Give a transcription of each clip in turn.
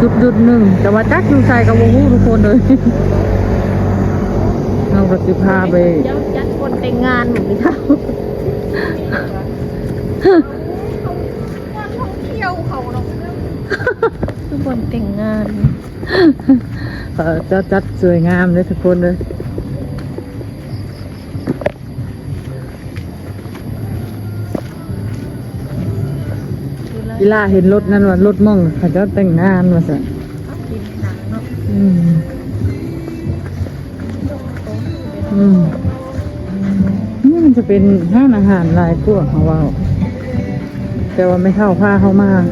จุดจุดหนึ่งแต่ว่าจักอยู่ใส่กับวงหูทุกคนเลยเราก็สิพาไปเจ้าจัดคนแต่งงานเหมือนกันเที่ยวเขาเนาะทุกคนแต่งงานเออจัดจัดสวยงามเลยทุกคนเลย กีฬาเห็นรถนั่นว่ารถม่องเขาจะแต่งงานมาสิอืมอืมนี่มันจะเป็นห้านอาหารหลายพวกของเราแต่ว่าไม่เข้าผ้าเข้ามาก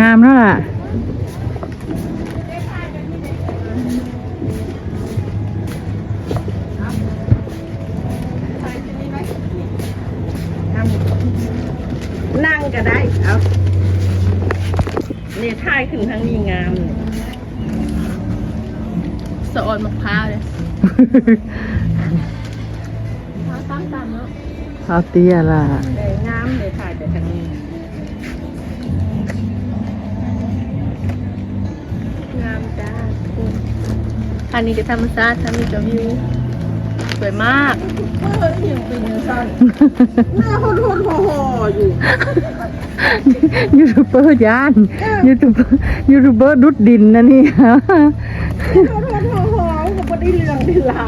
งามแล้วล่ะ นั่งก็ได้เอาเนี่ยถ่ายขึ้นทางนี้งามเลยสะออนมะพร้าวเลยมะพร้าวตั้งตามเนาะเอาเตี้ยล่ะ อันนี้ก็ธรรมชาติทำมีกับวิวสวยมาก เออยังเป็นยังสั้นหน้าคนคนห่อๆอยู่ยูทูบเบอร์ยานยูทูบเบอร์ยูทูบเบอร์ดุดดินนะนี่คนคนห่อๆก็ไม่ได้เรื่องได้ราว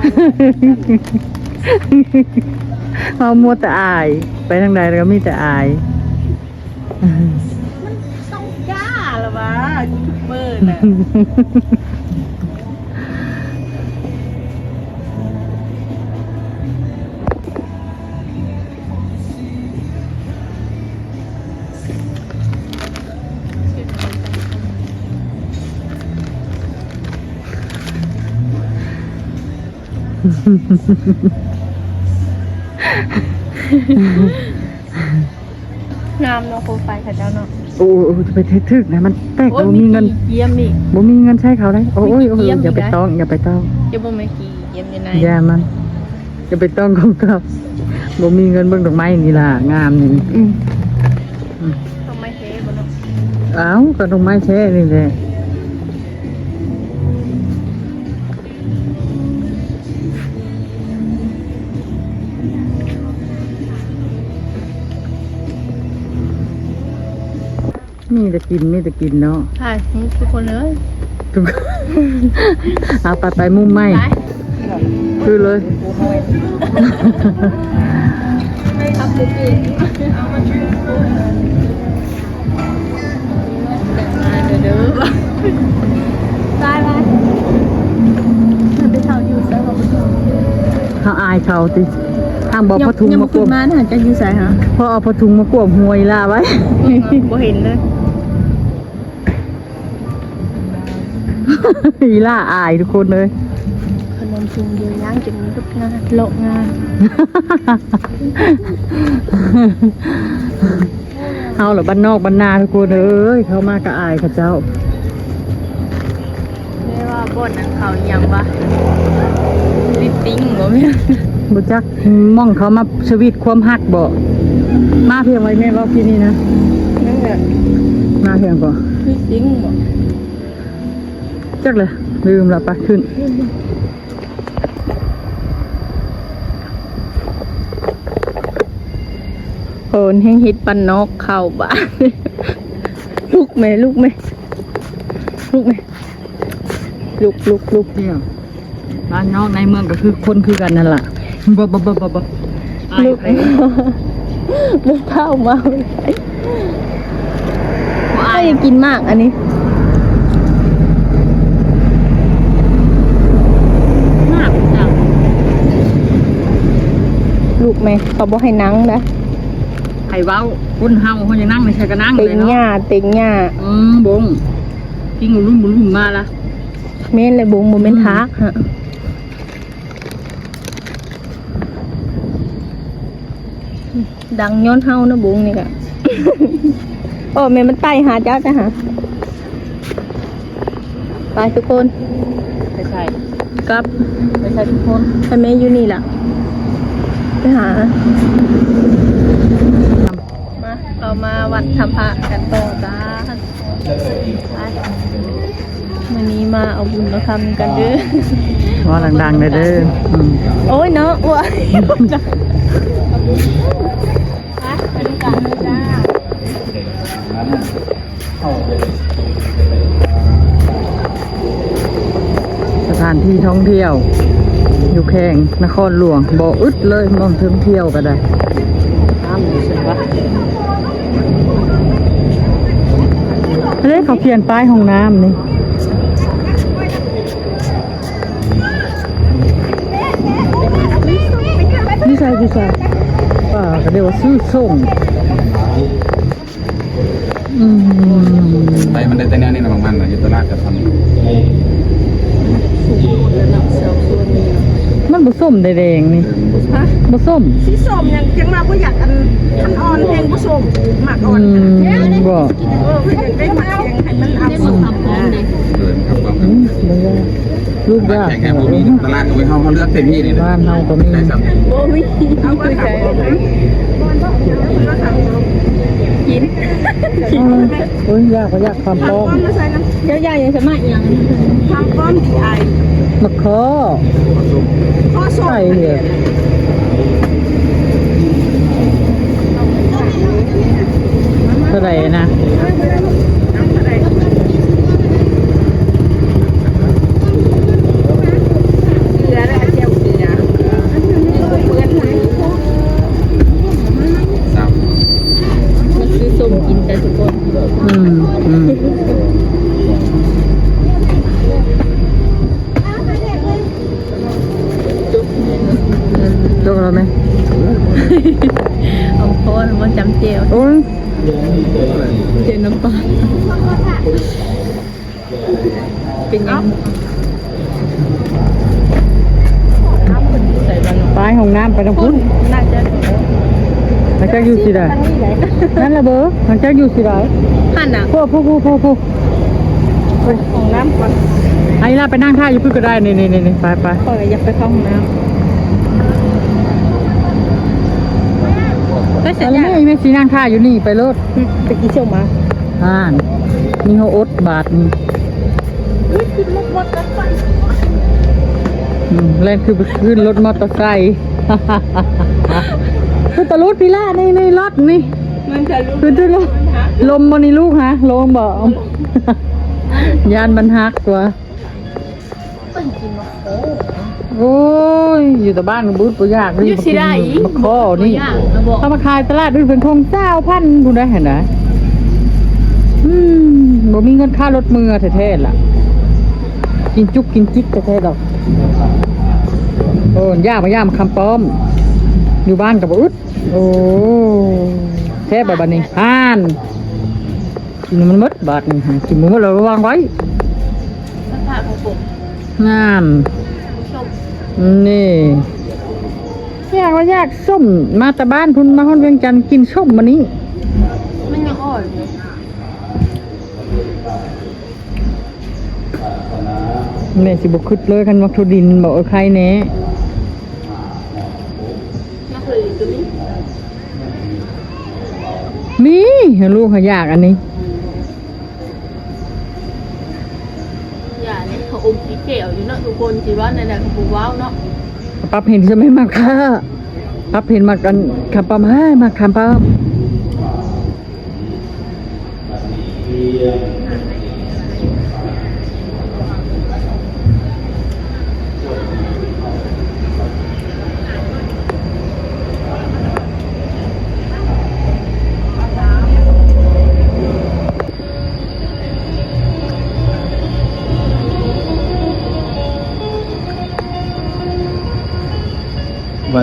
เอามัวแต่อาย ไปทางใดเราก็มีแต่อายต้องกล้าเหรอวะยูทูบเบอร์น่ะ งามเนาะโคมไฟค่ะเจ้าเนาะโอ้โอ้จะไปทึกๆนะมันแตกโอ้ยบ่มีมีเงินกี่เยี่ยมอีก บ่มีเงินใช้เขาได้โอ้ยโอ้ยมีกี่เยี่ยมอย่าไปอีกนะต้องอย่าไปต้องเยี่ยมบ่ไม่กี่เยี่ยมยังไงอย่ามันอย่าไปต้องของเขาบ่มีเงินเบิ่งดอกไม้นี่ล่ะงามนี่อืมต้องไม่เทบ่เนาะเอ้าก็ดอกไม้แช่นี่แหละ มีแต่กินมีแต่กินเนาะถ่ายทุกคนเลยทุกเอาไปไปมุมไหมไปคือเลยครับปุ๊บอีกเอามาช่วยแต่งงานเด้อวะตายไปมันไปเท่าอยู่ซะเขาไปเท่าเขาอายเขาติทางบอกพะทุงยังมากขึ้วนมมาหันจะอยู่ใส่ฮะพอเอาพะทุงมากวมหวยล่าไว้บ่เห็นเลย อีล่าอายทุกคนเลยขนมชุมเดียวย่างจะมีทุกงานโลกงานเอาเหรอบ้านนอกบ้านนาทุกคนเอ้ยเขามากระอายเขาเจ้าเรียกว่าบ่นนั้นเขาอหยังวะลิตติ้งบ่แม่นบุจักมองเขามาสวีทความหักบ่มาเพียงไว้แม่ว่าพี่นี่นะนั่นแหละมาเพียงบ่ลิตติ้งบ่ จักเลย ลืมละปะขึ้นโอนแห้งฮิตปันนกเข้าบ้านลูกแม่ลูกแม่ลูกแม่ลูกลูกลูกเดียวบ้านนอกในเมืองก็คือคนคือกันนั่นแหละบ่บ่บ่บ่บ่อายลูกไปลูกเข้ามาไม่อยากกินมากอันนี้ มากจัง ลูก แม่เขาบอกให้นั่งนะไข่เว้าคนเฮาเขาจะนั่งไม่ใช่ก็นั่งเต็เลยงหเนาะญ้าเต็งหญ้าอืมบงกินหมูลุ่มหมูลุ่มมาละเม่นเลยบุงบุเม่นทักฮะดังย้อนเฮานะบุงนี่กะโอ้แม่มันไต่หาเจ้าจ้ะฮะไปทุกคนไม่ใช่กลับไม่ใช่ทุกคนให้แม่อยู่นี่ล่ะ ไปหา มาเรามาวัดทำพระกันต่อจ้าไปวันนี้มาเอาบุญมาทำกันเด้อว่าดังๆเลยเด้ออืมโอ้ยเนาะอ้วยไปไปดูกันเลยจ้าสถานที่ท่องเที่ยว อยู่แข่งนครหลวงบ่อึดเลยมองเทิงเที่ยวก็ได้น้ำอยู่สิวะเฮ้ยเขาเขียนป้ายห้องน้ำนี่นี่ใช่พี่ชายป่าก็เรียกว่าซื้อส่งอืมไปมันได้แต่แนวนี้นะบางมันนะอยู่ตลาดจะทำ มันผสมแดงๆนี่ฮะผสมสีส้มยังยังมาบ่อยากอันอันอ่อนแพงผู้ชมหมักอ่ออืนมบ่เออเพื่อนอยากได้หมักแพงให้มันอัพสุดเดินครับบางอืมบ่ยากลูกยากแข่งแข่งบ่มีตลาดตัวเขาเขาเลือกเต็มที่นี่บ้านเฮาก็มีได้สับโอ้ยเอามาทำบ่ไหมมาทำบ่กินเอาเลยโอ้ยยากก็ยากความทำป้อก้มอนมาใส่น้เดี๋ยวยายยังจะมาอีกอย่างำทำก้อนดีไอ มะขอข้อส้มใส่เหรอเท่าไหร่นะเกลือและเจียวเกลือเพื่อนให้สับมันซื้อส้มกินแต่ทุกคน อืมอืม ไหมเอาโคนมาจำเจียวโอ้ยเจียวน้ำปลาเป็นยังใส่บังป้ายห้องน้ำไปทางคุพุ้ณนน่าจะหลังจากอยู่สิได้นั่นแหละเบอหลังจากอยู่สิได้หั่นอะพวกพวกพวกพวกพวกของน้ำก่อนไอ้ล่ะไปนั่งท่าอยู่พึ่งก็ได้นี่นี่นี่นี่ไปไปพ่อก็อยากไปเข้าห้องน้ำ เสร็จแล้วยังแม่ไม่สีนั่งท่าอยู่นี่ไปรถไปกี่เชี่ยวมาอ่านมีหัวอดบาทนี่อืมแล่นคือไปขึ้นรถมอเตอร์ไซค์คือตะลุดพิล่านี่นี่รถนี่มันจะรู้คือตะลุดลมบนนี่ลูกฮะลมบ่ยานบรรทักตัว โอ้ยอยู่แต่บ้านกับบูธปุยากอยู่สิได้มาข้อนี่บอก ถ้ามาขายตลาดอื่นเป็นทงเจ้าพันคุณได้เห็นไหมอืมบ่มีเงินค่ารถมือแท้ๆล่ะ กินจุกกินจิกแท้ๆดอกโอ้ย่ามาย่ามาคำป้อม อยู่บ้านกับอึดโอ้แท้แบบบัดนี้ห่านกินมันหมดบาทนี่ฮะกินมันหมดเราวางไว้สภาพของผม งามชม นี่อยากว่าอยากส้มมาแต่บ้านพุ่นมาห้องเวียงจันทน์กินส้มมานี้มันยังอ่อนอยู่แม่สิบคึดเลยกันวัตถุดินบอกเออใครแหน่น่าเคยตัวนี้มีลูกเขาอยากอันนี้ อย่าเนี่ย เกลียวอยู่เนาะทุกคนสิว่าในนั้นเขาบอกว้าวเนาะปรับเห็นจะไม่มาค่ะปรับเห็นมากกันคำปั๊มให้มาคำปั๊ม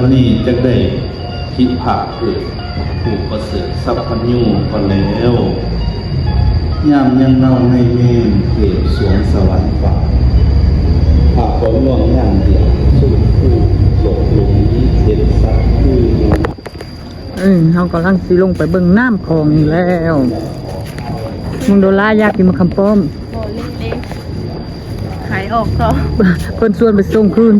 วันนี้จะได้คิดผักเกิดผูกประเสริฐสัพพัญญูก็แล้วยามยังเน่าในเมนเกิดสวงสวรรค์ฝ่าหากผมล่วงย่างเดียวสู้ผู้หลงหลงเห็นสักผู้หนึ่งเออเขากำลังสิลงไปเบิ่งน้ำคลองนี่แล้วมึงโดล่าอยากกินมาคำป้อมโอ้เล็กๆขายออกต่อเพิ่นส่วนไปส่งคืน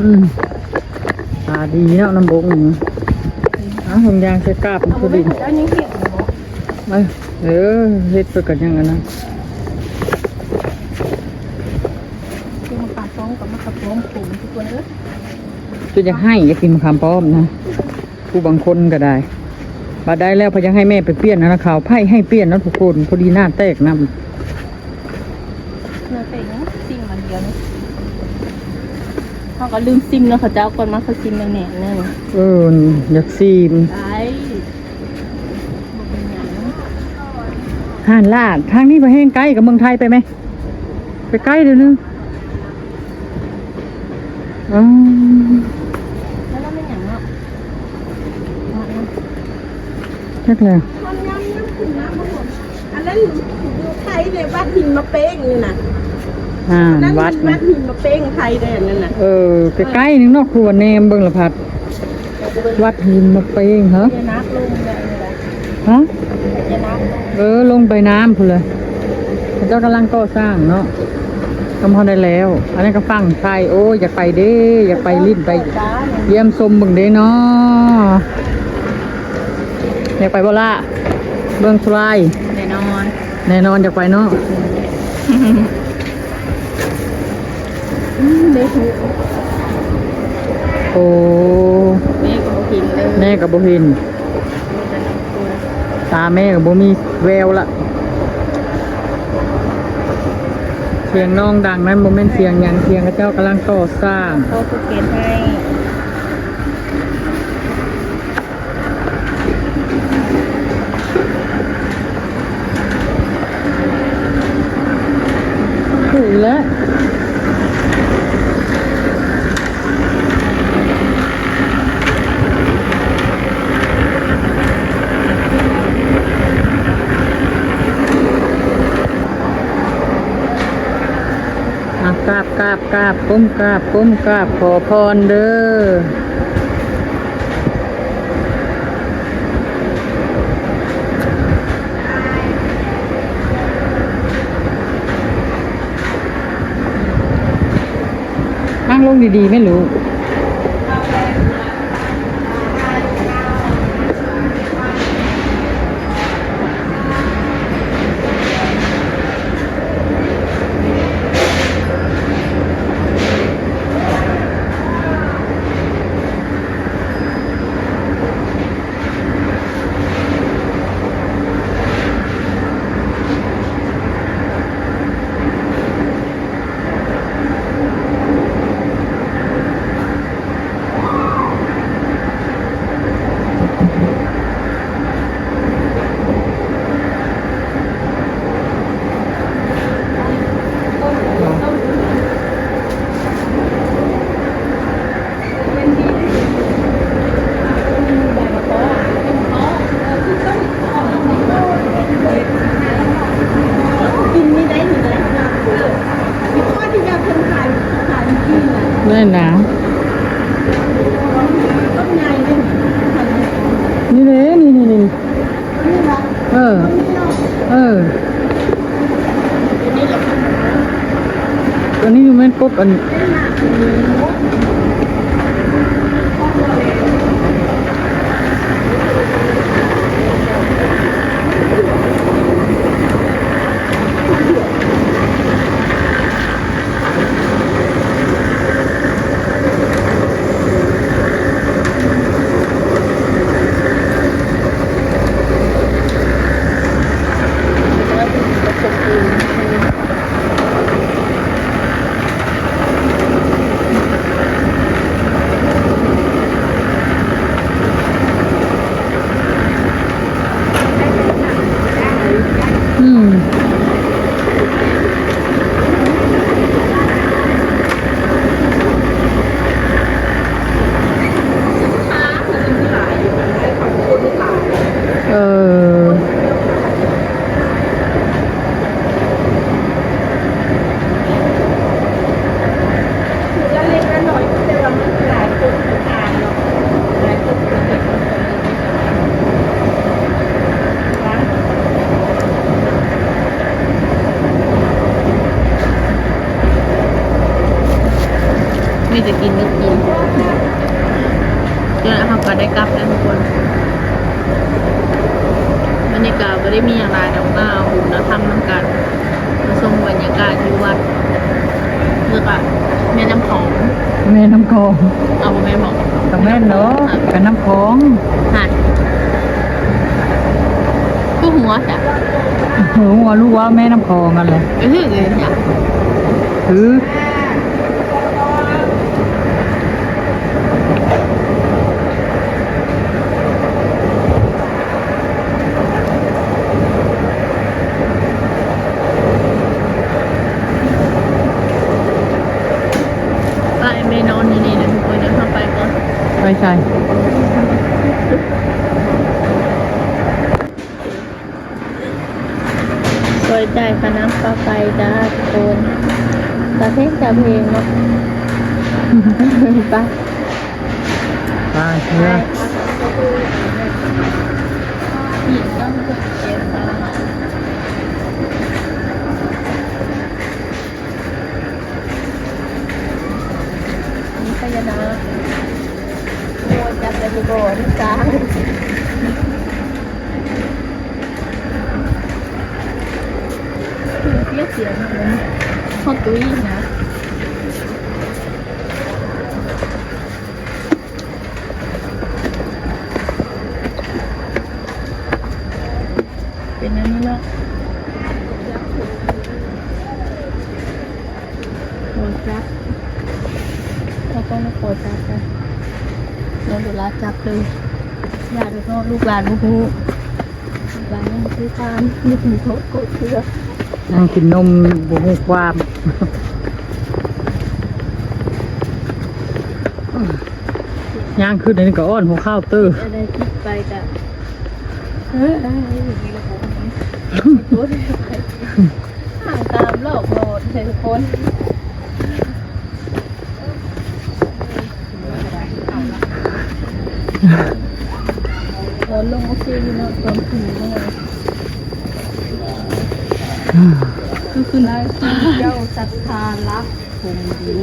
อืมตา ดีเนาะน้ำบงนี่อ้าวหงยางใส่กาบมันคือดินแล้วยังเขียวอยู่เนาะเอ้ยเออเฮ็ดไปกันยังไงนะที่มาปาดฟ้องกับมะขับฟ้องผมทุกคนเอ้ยจะอยากให้อยากกินมะขามป้อมนะผู้บางคนก็ได้บาได้แล้วพอยังให้แม่ไปเปลี่ยนนะข่าวไพ่ให้เปลี่ยนนะทุกคนพอดีหน้าแตกน้เนื้อเป็ดเนาะซิมมันเดียวนี่ เขาก็ลืมซิมแล้วเขาเจ้าก่อนมาเขาซิมแน่ๆเนึงำเอออยากซีมได้บ่เป็นหยังห่านลาดทางนี้ไปแห้งใกล้กับเมืองไทยไปไหม ไปใกล้เดี๋ยวนึงอ๋อแล้วเราไม่หยังเนาะแค่แล้วมันย้ำย้ำถึงน้ำมันหมดอันนั้นไทยเลยวัดหินมาเป้งนี่นะ อ่าอันนั้นวัดวันะดหินมาเป้งไทยเลยอันนั่นน่ะเออใกล้ๆนึงเนอกครัวแนมเบิ่งละพัด วัดหินมาเปงเหรอเจนักลงเลยนี่แหละฮะเจนักลงเออลงไปน้ำพูนเลยพระเจ้ากำลังก่อสร้างเนาะกำพอได้แล้ว อันนี้ก็ฟังไทยโอ้ยอยากไปเด้อยากไปลิ้นไป จ้าเนี่ยเยี่ยมชมเบิ่งเด้เนาะอยากไปบ่ล่ะเบิ่งสไลด์แน่นอนแน่นอนอยากไปเนาะ เด็กโอ้แม่ก็บ่กินเลยแม่กับบ่เห็นตาแม่กับบ่มีแววละเสียงน้องดังนั้นบ่แม่นเสียงหยังเสียงพระเจ้ากำลังก่อสร้างเขาสเก็ตให้ถูกแล้วอะกราบกราบ ก้มกราบก้มกราบขอพรเด้อนั่งลงดีๆไม่รู้ นี่นนะนี่เลยนี่นี่นี่เออ เออตันนี้อยู่ไม่ปุ๊บอัน รรยากาศไม่ได้มีอย่างไรแต่ว่าเอาหุ่นแล้วทำน้ำกันมาชมบรรยากาศที่วัดแล้วก็แม่น้ำของแม่น้ำคลองเอาบ่แม่บอกกับแม่นเนาะกับน้ำคลองหันก็หัวจ้ะหัวหัวลูกว่าแม่น้ำคลองกันเลยก็คือเลยจ้ะคือ ไปไม่นอนที่นี่นะทุกคนเดี๋ยวเข้าไปก่อน ไปใช่โดยจ่ายค่าน้ำค่าไฟจ้าทุกคนตาเพลงตาเพลงเนาะไปไปเชื่อหินต้องเกิดเจ็บมานี่พญานาคโอ้ยจับไปดูก่อนจ้าคือเสียเสียงเหมือนพอตุ้ยนะเป็นอันนี้เนาะโหจับเราต้องมาโคจับกัน เราดูแลจับเลยอย่าดูโทษลูกหลานลูกหูลูกหลานยังคือตามนี่ถึงโทษโกรธเชื่อนั่งกินนมบุหูความย่างขึ้นอันนี้ก็อ้อนหัวข้าวตื้อจะได้คิดไปจ้ะเฮ้ยอย่างนี้ละผมตัวที่ไปห่างตามโลกโลดเลยทุกคนเรา ลงโอเคอยู่เนาะตอนถึงเลยคือนายเจ้าศรัทธารักผมดี